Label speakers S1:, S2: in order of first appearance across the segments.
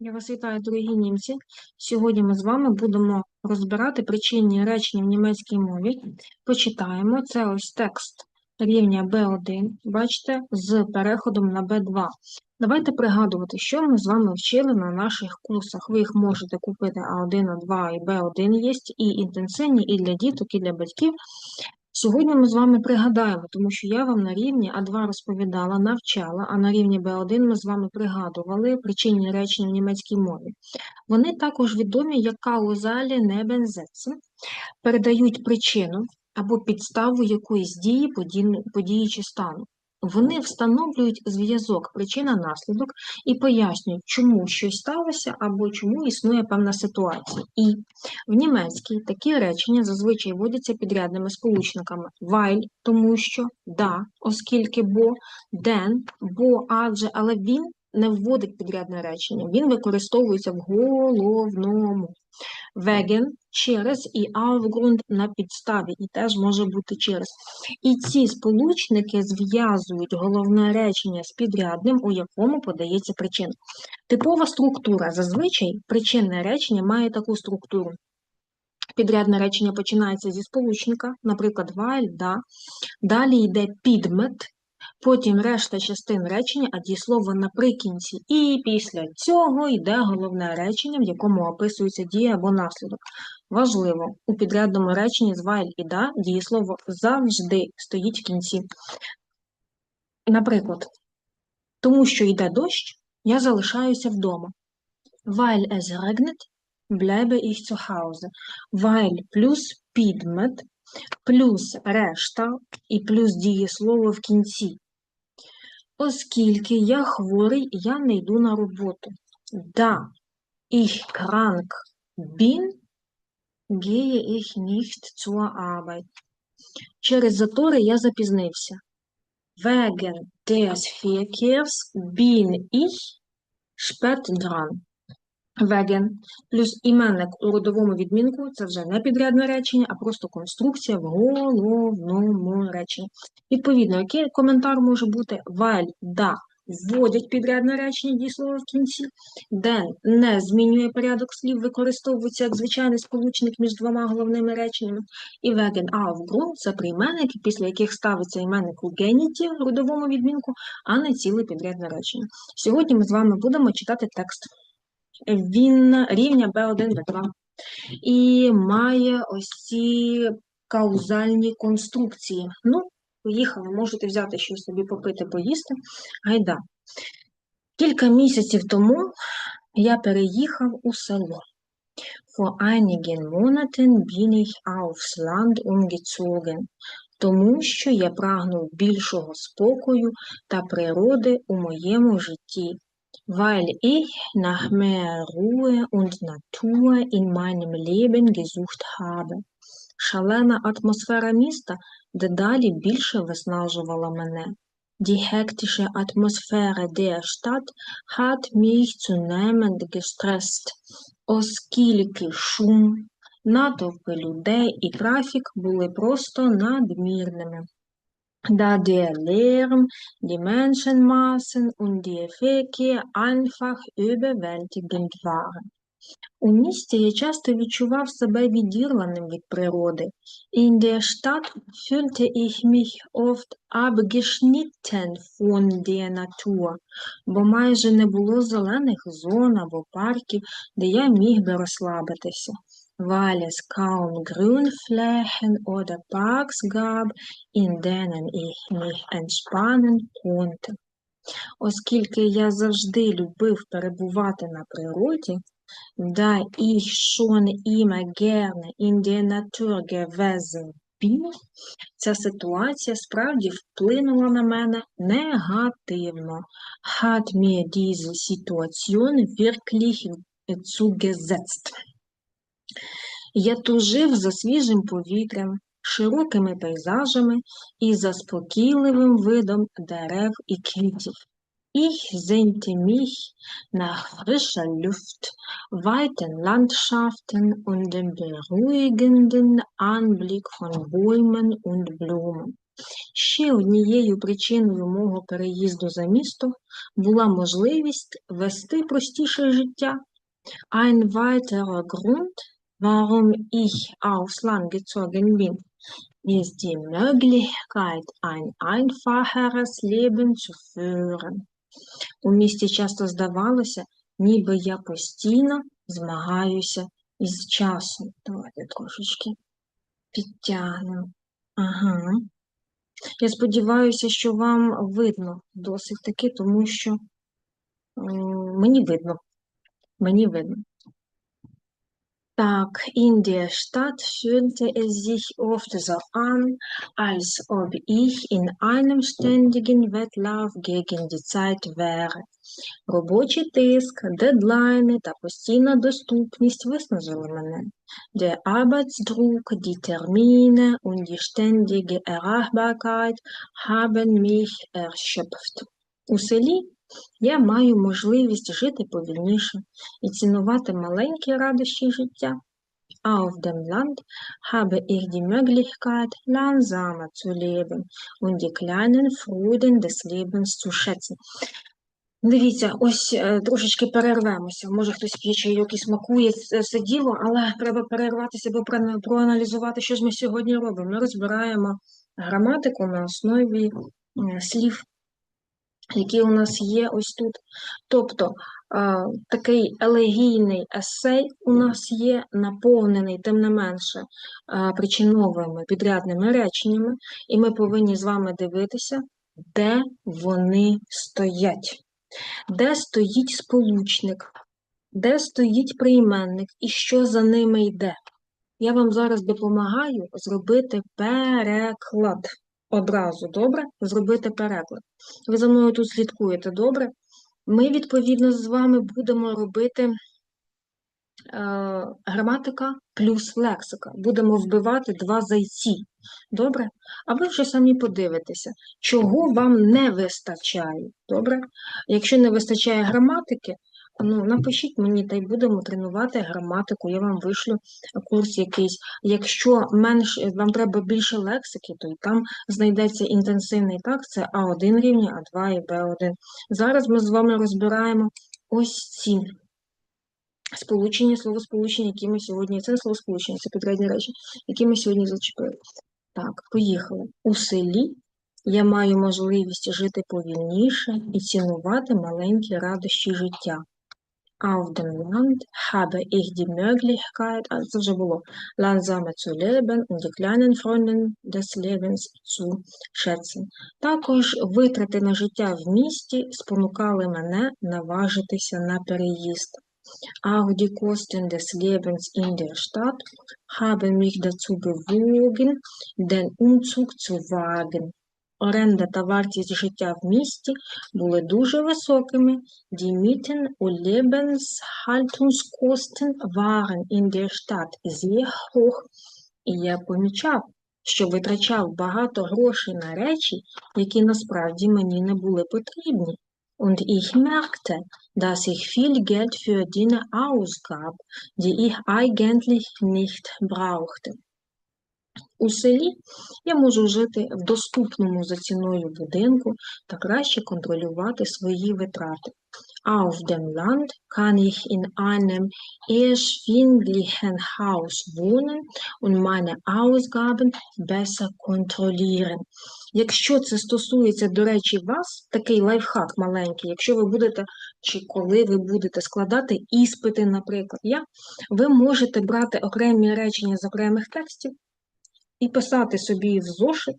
S1: Я вас вітаю, дорогі німці. Сьогодні ми з вами будемо розбирати причинні речення в німецькій мові. Почитаємо. Це ось текст рівня B1, бачите, з переходом на B2. Давайте пригадувати, що ми з вами вчили на наших курсах. Ви їх можете купити А1, А2 і Б1 є, і інтенсивні, і для діток, і для батьків. Сьогодні ми з вами пригадаємо, тому що я вам на рівні А2 розповідала, навчала, а на рівні Б1 ми з вами пригадували причинні речення в німецькій мові. Вони також відомі як каузалі небензеці, передають причину або підставу якоїсь дії, події, чи стану. Вони встановлюють зв'язок причина-наслідок і пояснюють, чому щось сталося або чому існує певна ситуація. І в німецькій такі речення зазвичай вводяться підрядними сполучниками while, тому що, да, оскільки бо, den, бо, адже, але він не вводить підрядне речення, він використовується в головному. Wegen через і aufgrund на підставі, і теж може бути через. І ці сполучники зв'язують головне речення з підрядним, у якому подається причина. Типова структура. Зазвичай причинне речення має таку структуру. Підрядне речення починається зі сполучника, наприклад, while, да. Далі йде підмет, потім решта частин речення, а дієслово наприкінці. І після цього йде головне речення, в якому описується дія або наслідок. Важливо, у підрядному реченні з while і да дієслово завжди стоїть в кінці. Наприклад, тому що йде дощ, я залишаюся вдома. Weil es regnet, bleibe ich zu Hause. Weil плюс підмет, плюс решта і плюс дієслово в кінці. Оскільки я хворий, я не йду на роботу. Да, ich krank bin, gehe ich nicht zur Arbeit. Через затори я запізнився. Wegen des Verkehrs bin ich spät dran. Wegen плюс іменник у родовому відмінку це вже не підрядне речення, а просто конструкція в головному реченні. Відповідно, який коментар може бути? While, да, вводять підрядне речення дієслова в кінці, den не змінює порядок слів, використовується як звичайний сполучник між двома головними реченнями, і wegen aufgrund – це прийменники, після яких ставиться іменник у геніті в родовому відмінку, а не ціле підрядне речення. Сьогодні ми з вами будемо читати текст він рівня B1, B2 і має ось ці каузальні конструкції. Ну, поїхали, можете взяти щось собі попити, поїсти. Гайда. Кілька місяців тому я переїхав у село. Vor einigen Monaten bin ich aufs Land umgezogen, тому що я прагнув більшого спокою та природи у моєму житті weil ich nach mehr Ruhe und Natur in meinem Leben gesucht habe. Шалена атмосфера міста дедалі більше виснажувала мене. Die hektische Atmosphäre der Stadt hat mich zunehmend gestresst, оскільки шум, натовпи людей і трафік були просто надмірними da der Lärm, die Menschenmassen und der Verkehr einfach überwältigend waren. У місті я часто відчував себе відірваним від природи. In der Stadt fühlte ich mich oft abgeschnitten von der Natur, бо майже не було зелених зон або парків, де я міг би розслабитися weil es kaum Grünflächen oder Parks gab, in denen ich mich entspannen konnte. Оскільки я завжди любив перебувати на природі, da ich schon immer gerne in der Natur gewesen bin, ця ситуація справді вплинула на мене негативно. Hat mir diese Situation wirklich zugesetzt. Я тужив за свіжим повітрям, широкими пейзажами і заспокійливим видом дерев і квітів. Ich sehnte mich nach frischer Luft, weiten Landschaften und dem beruhigenden Anblick von Bäumen und Blumen. Ще однією причиною мого переїзду за місто була можливість вести простіше життя. Ein weiterer Grund, warum ich aufs Land gezogen bin, ist die Möglichkeit, ein einfacheres Leben zu führen. У місті часто здавалося, ніби я постійно змагаюся із часом. Давайте трошечки підтягнемо. Ага. Я сподіваюся, що вам видно досить таки, тому що мені видно. Мені видно. Так, in der Stadt fühlte es sich oft so an, als ob ich in einem ständigen Wettlauf gegen die Zeit wäre. Робочий тиск, дедлайни та постійна доступність виснажили мене. Der Arbeitsdruck, die Termine und die ständige Erreichbarkeit haben mich erschöpft. У селі я маю можливість жити повільніше і цінувати маленькі радощі життя. Auf dem Land habe ich die Möglichkeit, langsamer zu leben und die kleinen Freuden des Lebens zu schätzen. Дивіться, ось е, трошечки перервемося. Може хтось п'є чайок і смакує це діло, але треба перерватися, бо проаналізувати, що ж ми сьогодні робимо. Ми розбираємо граматику на основі слів, які у нас є ось тут. Тобто е, такий елегійний есей у нас є, наповнений, тим не менше, е, причиновими підрядними реченнями, і ми повинні з вами дивитися, де вони стоять де стоїть сполучник, де стоїть прийменник і що за ними йде. Я вам зараз допомагаю зробити переклад. Одразу, добре? Зробити переклад. Ви за мною тут слідкуєте, добре? Ми, відповідно, з вами будемо робити е, граматика плюс лексика. Будемо вбивати два зайці. Добре? А ви вже самі подивитеся, чого вам не вистачає. Добре? Якщо не вистачає граматики, ну напишіть мені, та й будемо тренувати граматику. Я вам вишлю курс якийсь. Якщо менш вам треба більше лексики, то і там знайдеться інтенсивний так, це А1 рівня, А2 і Б1. Зараз ми з вами розбираємо ось ці сполучення, словосполучення, які ми сьогодні. Це не словосполучення, це підрядні речі, які ми сьогодні зачепили. Так, поїхали. У селі я маю можливість жити повільніше і цінувати маленькі радощі життя. Auf dem Land habe ich die Möglichkeit, а це вже було, zu leben und die kleinen Freuden des Lebens zu schätzen. Також витрати на життя в місті спонукали мене наважитися на переїзд. Auch die Kosten des Lebens in der Stadt haben mich dazu bewogen, den Umzug zu wagen. Оренда та вартість життя в місті були дуже високими. Die Mieten und Lebenshaltungskosten waren in der Stadt sehr hoch. І я помічав, що витрачав багато грошей на речі, які насправді мені не були потрібні. Und ich merkte, dass ich viel Geld für Dinge ausgab, die ich eigentlich nicht brauchte. У селі я можу жити в доступному за ціною будинку та краще контролювати свої витрати. Auf dem Land kann ich in einem erschwinglichen Haus wohnen und meine Ausgaben besser kontrollieren. Якщо це стосується, до речі, вас, такий лайфхак маленький, якщо ви будете, чи коли ви будете складати іспити, наприклад, я, ви можете брати окремі речення з окремих текстів, і писати собі в зошит,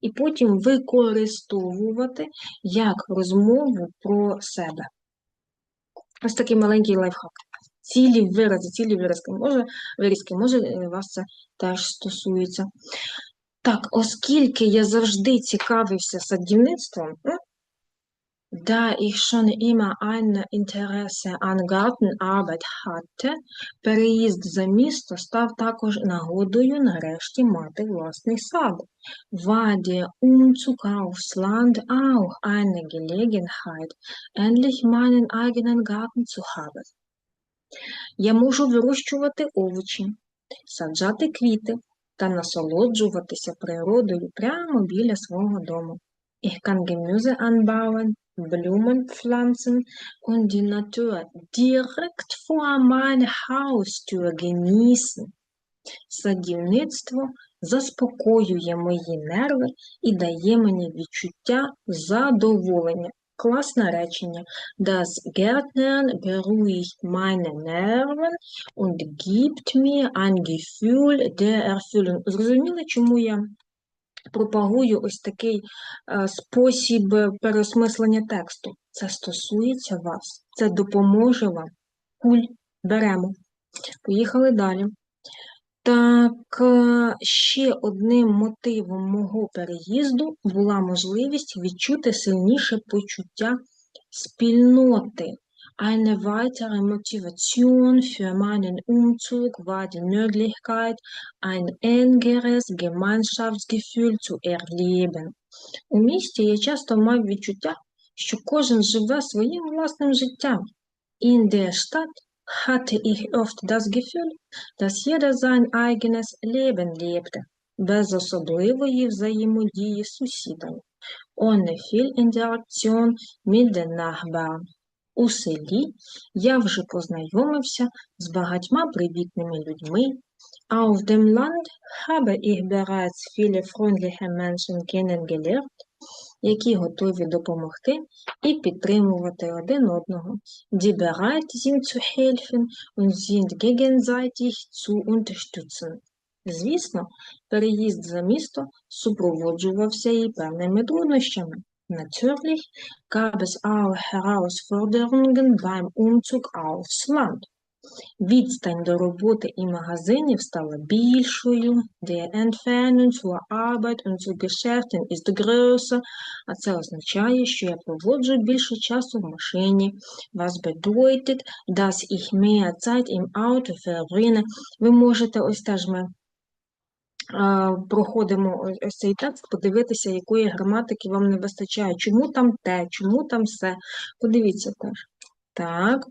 S1: і потім використовувати як розмову про себе. Ось такий маленький лайфхак. Цілі вирази, цілі виразки. Може, вирізки, може, е, вас це теж стосується. Так, оскільки я завжди цікавився садівництвом, м, da ich schon immer ein Interesse an Gartenarbeit hatte, переїзд за місто став також нагодою нарешті мати власний сад. War Umzug aufs Land auch eine Gelegenheit, endlich meinen eigenen Garten zu haben. Я можу вирощувати овочі, саджати квіти та насолоджуватися природою прямо біля свого дому. Ich kann Gemüse anbauen, Blumen pflanzen und die Natur direkt vor meiner Haustür genießen. Садівництво заспокоює мої нерви і дає мені відчуття задоволення. Класне речення. Das Gärtnern beruhigt meine Nerven und gibt mir ein Gefühl der Erfüllung. Зрозуміли, чому я пропагую ось такий е, спосіб переосмислення тексту? Це стосується вас, це допоможе вам. Куль, беремо. Поїхали далі. Так, е, ще одним мотивом мого переїзду була можливість відчути сильніше почуття спільноти. Eine weitere Motivation für meinen Umzug war die Möglichkeit, ein engeres Gemeinschaftsgefühl zu erleben. У місті я часто мав відчуття, що кожен живе своїм власним життям. In der Stadt hatte ich oft das Gefühl, dass jeder sein eigenes Leben lebte, без особливої взаємодії з сусідами, ohne viel Interaktion mit den Nachbarn. У селі я вже познайомився з багатьма привітними людьми. Auf dem Land habe ich bereits viele freundliche Menschen kennengelernt, які готові допомогти і підтримувати один одного. Die bereit sind zu helfen und sind gegenseitig zu unterstützen. Звісно, переїзд за місто супроводжувався і певними труднощами. Natürlich gab es auch Herausforderungen beim Umzug aufs Land. Відстань до роботи і магазинів стала більшою, die Entfernung zur Arbeit und zu Geschäften ist größer, а це означає, що я проводжу більше часу в машині, was bedeutet, dass ich mehr Zeit im Auto verbringe. Ви можете ось теж ми е, проходимо ось- цей текст, подивитися, якої граматики вам не вистачає, чому там те, чому там все. Подивіться теж. Так.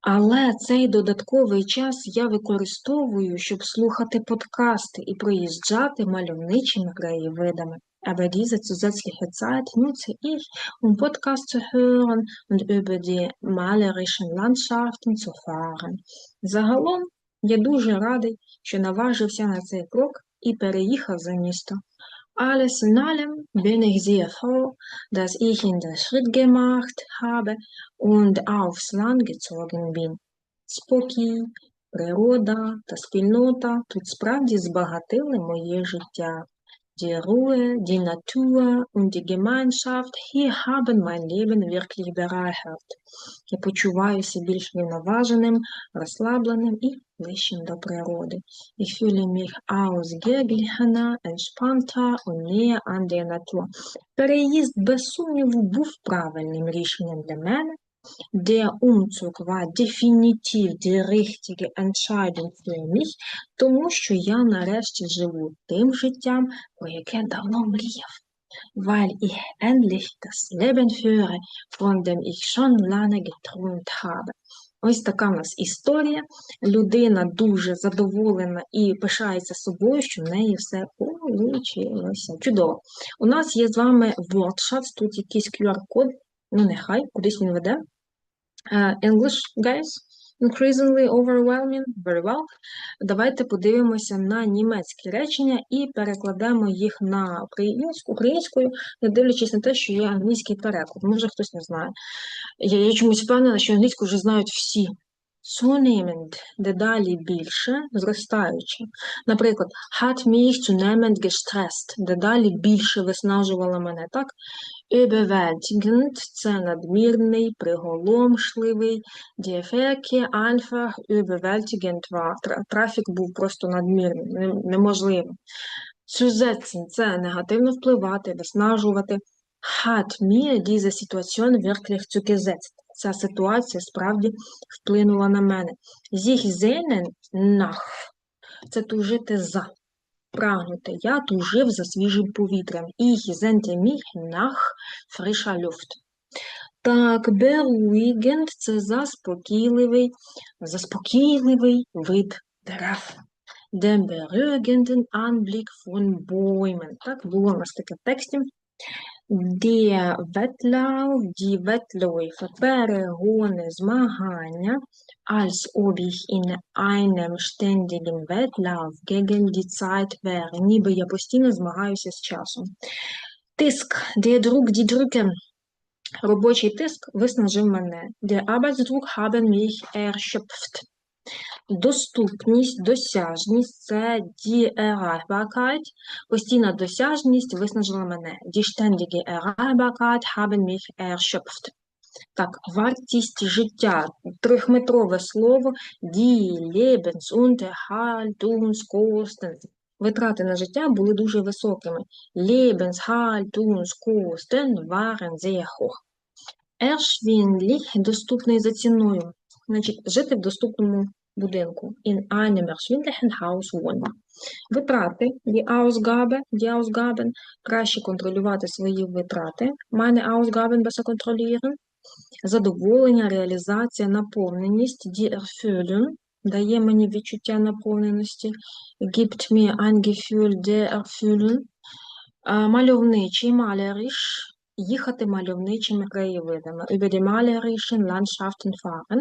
S1: Але цей додатковий час я використовую, щоб слухати подкасти і проїжджати мальовничими краєвидами. Aber diese zusätzliche Zeit nutze ich, um Podcasts zu hören und über die malerischen Landschaften zu fahren. Загалом, я дуже радий, що наважився на цей крок і переїхав за місто. Alles in allem bin ich sehr froh, dass ich in den Schritt gemacht habe und aufs Land gezogen bin. Спокій, природа та спільнота тут справді збагатили моє життя. Die Ruhe, die Natur und die Gemeinschaft hier haben mein Leben wirklich bereichert. Я почуваюся більш рівноваженим, розслабленим і ближчим до природи. Ich fühle mich ausgeglichener, entspannter und näher an der Natur. Переїзд, без сумніву, був правильним рішенням для мене. Der Umzug war definitiv die richtige Entscheidung für mich, тому що я нарешті живу тим життям, про яке давно мріяв. Weil ich endlich das Leben führe, von dem ich schon lange geträumt habe. Ось така в нас історія. Людина дуже задоволена і пишається собою, що в неї все получилося. Чудово. У нас є з вами WordShots, тут якийсь QR-код, ну нехай, кудись він веде. Uh, English, guys, increasingly overwhelming, very well. Давайте подивимося на німецькі речення і перекладемо їх на українську, українською, не дивлячись на те, що є англійський переклад. Може, хтось не знає. Я, я чомусь впевнена, що англійську вже знають всі. Zunehmend, дедалі більше, зростаючи. Наприклад, hat mich zunehmend gestresst, дедалі більше виснажувала мене, так? Überwältigend – це надмірний, приголомшливий. Verkehr einfach überwältigend war. Трафік був просто надмірним, не- неможливим. Zusetzen – це негативно впливати, виснажувати. Hat mir diese Situation wirklich zugesetzt. Ця ситуація справді вплинула на мене. Sehnen nach – це тужити за прагнути. Я тужив за свіжим повітрям. Sehnte mich nach frischer Luft. Так, beruhigend – це заспокійливий, заспокійливий вид дерев. den beruhigenden Anblick von. Так, було у нас таке в тексті. Der Wettlauf, die Wettläufe, перегони, змагання, als ob ich in einem ständigen Wettlauf gegen die Zeit wäre. Ніби я постійно змагаюся з часом. Тиск, der Druck, die Drücke. Робочий тиск виснажив мене. Der Arbeitsdruck haben mich erschöpft. Доступність, досяжність це die Erreichbarkeit. Постійна досяжність виснажила мене. Die ständige Erreichbarkeit haben mich erschöpft. Так, вартість життя. Трьохметрове слово die Lebensunterhaltungskosten. Витрати на життя були дуже високими. Lebenshaltungskosten waren sehr hoch. Erschwinglich – доступний за ціною. Значить, жити в доступному будинку. In einem erschwinglichen Haus wohnen. Витрати, die Ausgabe, die Ausgaben, краще контролювати свої витрати. Meine Ausgaben besser kontrollieren. Задоволення, реалізація, наповненість, die Erfüllung, дає мені відчуття наповненості. Gibt mir ein Gefühl der Erfüllung. Мальовничий, malerisch, їхати мальовничими краєвидами. Über die malerischen Landschaften fahren.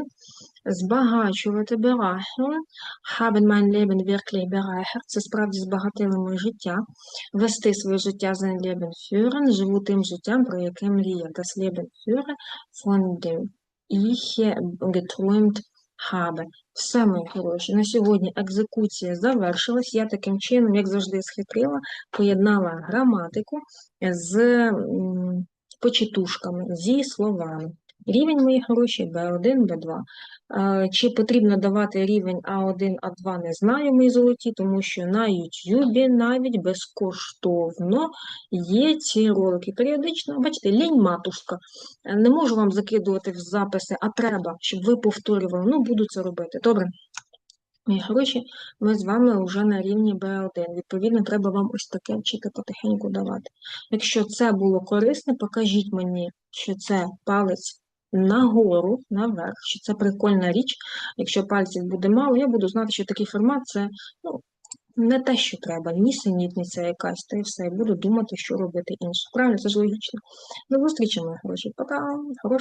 S1: Збагачувати, bereichern. Haben mein Leben wirklich bereichert. Це справді збагатило моє життя. Вести своє життя sein Leben führen. Живу тим життям, про яке мріяв. Das Leben führen, von dem ich geträumt habe. Все, мої хороші, на сьогодні екзекуція завершилась. Я таким чином, як завжди, схитрила, поєднала граматику з почитушками, зі словами. Рівень, мої хороші, B1, B2. Е, Чи потрібно давати рівень А1, А2, не знаю, мої золоті, тому що на YouTube навіть безкоштовно є ці ролики. Періодично, бачите, лінь матушка. Е, Не можу вам закидувати в записи, а треба, щоб ви повторювали. Ну, буду це робити. Добре. Мої хороші, ми з вами вже на рівні B1. Відповідно, треба вам ось таке вчити потихеньку давати. Якщо це було корисне, покажіть мені, що це палець нагору, наверх, що це прикольна річ. Якщо пальців буде мало, я буду знати, що такий формат це ну, не те, що треба, нісенітниця якась, та і все. Буду думати, що робити інше. Правильно, це ж логічно. До зустрічі, мої хороші. Пока. Хорошого